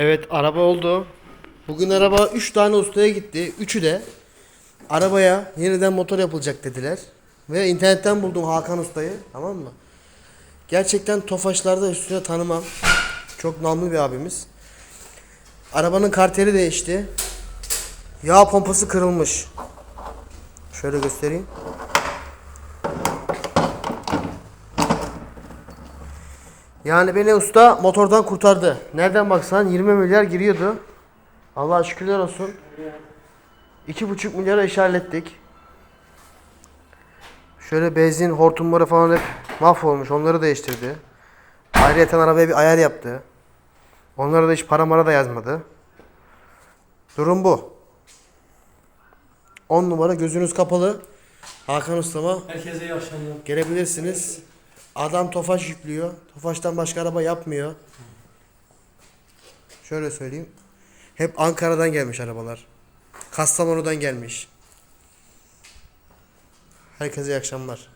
Evet araba oldu. Bugün araba 3 tane ustaya gitti. Üçü de arabaya yeniden motor yapılacak dediler. Ve internetten buldum Hakan Usta'yı. Tamam mı? Gerçekten Tofaşlarda üstüne tanımam. Çok namlı bir abimiz. Arabanın karteri değişti. Yağ pompası kırılmış. Şöyle göstereyim. Yani beni usta motordan kurtardı. Nereden baksan 20 milyar giriyordu. Allah'a şükürler olsun. 2,5 milyara iş hallettik. Şöyle benzin hortumları falan hep mahvolmuş. Onları değiştirdi. Ayrıyeten arabaya bir ayar yaptı. Onlara da hiç para mara da yazmadı. Durum bu. 10 numara gözünüz kapalı. Hakan Ustama Herkese iyi akşamlar. Gelebilirsiniz. Adam Tofaş yüklüyor. Tofaş'tan başka araba yapmıyor. Şöyle söyleyeyim. Hep Ankara'dan gelmiş arabalar. Kastamonu'dan gelmiş. Herkese iyi akşamlar.